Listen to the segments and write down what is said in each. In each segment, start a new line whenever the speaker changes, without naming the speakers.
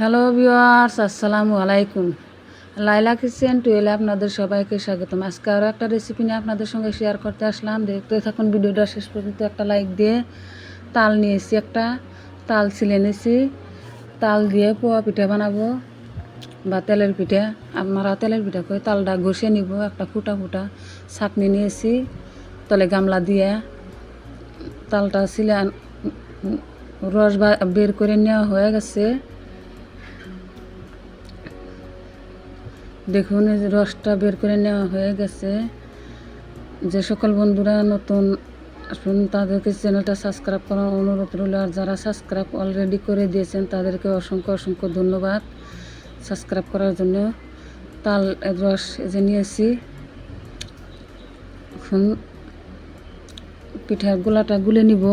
Hello viewers আসসালামু আলাইকুম লাইলা kitchen টুয়েলে আপনাদের সবাইকে স্বাগতম। আজকে আরও একটা রেসিপি নিয়ে আপনাদের সঙ্গে শেয়ার করতে আসলাম। দেখতে থাকুন ভিডিওটা শেষ পর্যন্ত একটা লাইক দিয়ে তাল নিয়েছি একটা। তাল ছিলে নিয়েছি তাল দিয়ে পোয়া পিঠা বানাবো বা তেলের পিঠা। আপনারা তেলের পিঠা করে তালটা ঘষে নিব, একটা ফুটা ফুটা ছাকনি নিয়েছি। তলে গামলা দিয়ে তালটা ছিলে রস বের করে নেওয়া হয়ে গেছে। দেখুন, এই যে রসটা বের করে নেওয়া হয়ে গেছে। যে সকল বন্ধুরা নতুন আসুন, তাদেরকে চ্যানেলটা সাবস্ক্রাইব করার অনুরোধ রইল। আর যারা সাবস্ক্রাইব অলরেডি করে দিয়েছেন, তাদেরকে অসংখ্য অসংখ্য ধন্যবাদ সাবস্ক্রাইব করার জন্য। তাল রস যে নিয়েছি। এখন পিঠার গোলাটা গুলে নিব।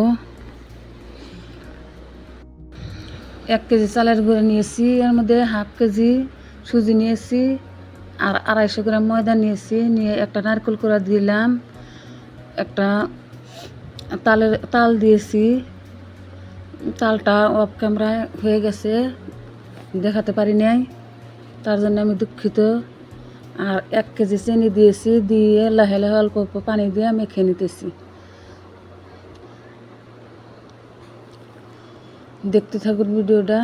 এক কেজি চালের গুঁড়ো নিয়েছি, এর মধ্যে হাফ কেজি সুজি নিয়েছি। আর আড়াইশো গ্রাম ময়দা নিয়েছি, নিয়ে একটা নারকেল কোড়া দিলাম, একটা তালের তাল দিয়েছি। তালটা অফ ক্যামেরায় হয়ে গেছে, দেখাতে পারি নাই, তার জন্য আমি দুঃখিত। আর এক কেজি চিনি দিয়েছি, দিয়ে লাহে লাহে অল্প অল্প পানি দিয়ে মেখে নিতেছি। দেখতে থাকুন ভিডিওটা।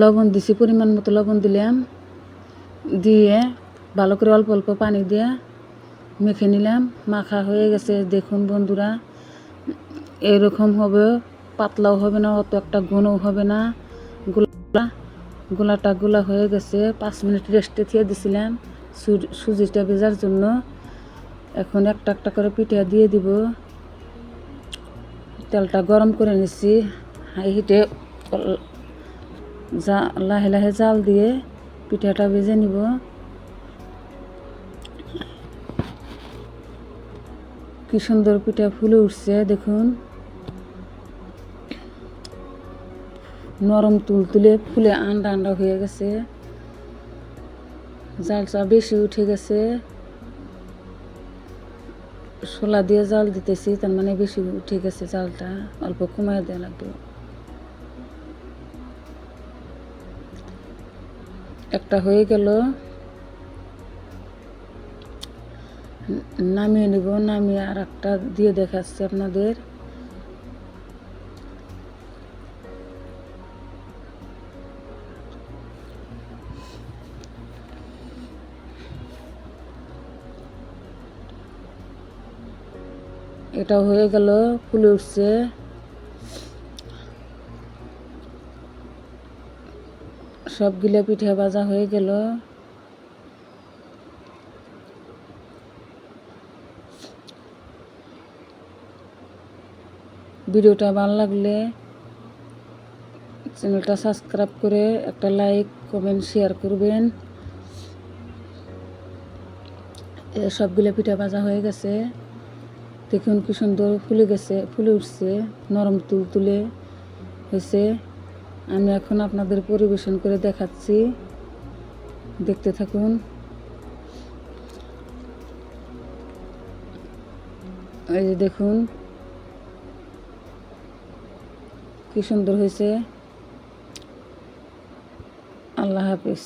লবণ দিছি, পরিমাণ মতো লবণ দিলাম। দিয়ে ভালো করে অল্প অল্প পানি দিয়ে মেখে নিলাম। মাখা হয়ে গেছে। দেখুন বন্ধুরা, এরকম হবে, পাতলাও হবে না, অত একটা গুণও হবে না। গোলা, গোলাটা গোলা হয়ে গেছে। পাঁচ মিনিট রেস্টে থিয়ে দিছিলাম সুজিটা ভেজার জন্য। এখন একটা একটা করে পিঠা দিয়ে দিব। তেলটা গরম করে নিছি। হাই হিটে, যা, লাহে লাহে জাল দিয়ে পিঠাটা ভেজে নিব। কি সুন্দর পিঠা ফুলে উঠছে, দেখুন। নরম তুল তুলে ফুলে আন্ডা আন্ডা হয়ে গেছে। জালটা বেশি উঠে গেছে। শোলা দিয়ে জাল দিতেছি, তার মানে বেশি উঠে গেছে জালটা, অল্প কমায় দেওয়া লাগবে। একটা হয়ে গেল। নামিয়ে নিব, নামিয়ে আর একটা দিয়ে দেখাচ্ছি আপনাদের। এটা হয়ে গেল, ফুলে উঠছে। সবগুলো পিঠে ভাজা হয়ে গেল। ভিডিওটা ভালো লাগলে চ্যানেলটা সাবস্ক্রাইব করে একটা লাইক, কমেন্ট, শেয়ার করবেন। সবগুলো পিঠা ভাজা হয়ে গেছে। দেখুন কি সুন্দর ফুলে গেছে, ফুলে উঠছে, নরম তুল তুলে হয়েছে। আমি এখন আপনাদের পরিবেশন করে দেখাচ্ছি। দেখতে থাকুন। এই যে দেখুন। কি সুন্দর হয়েছে। আল্লাহ হাফিজ।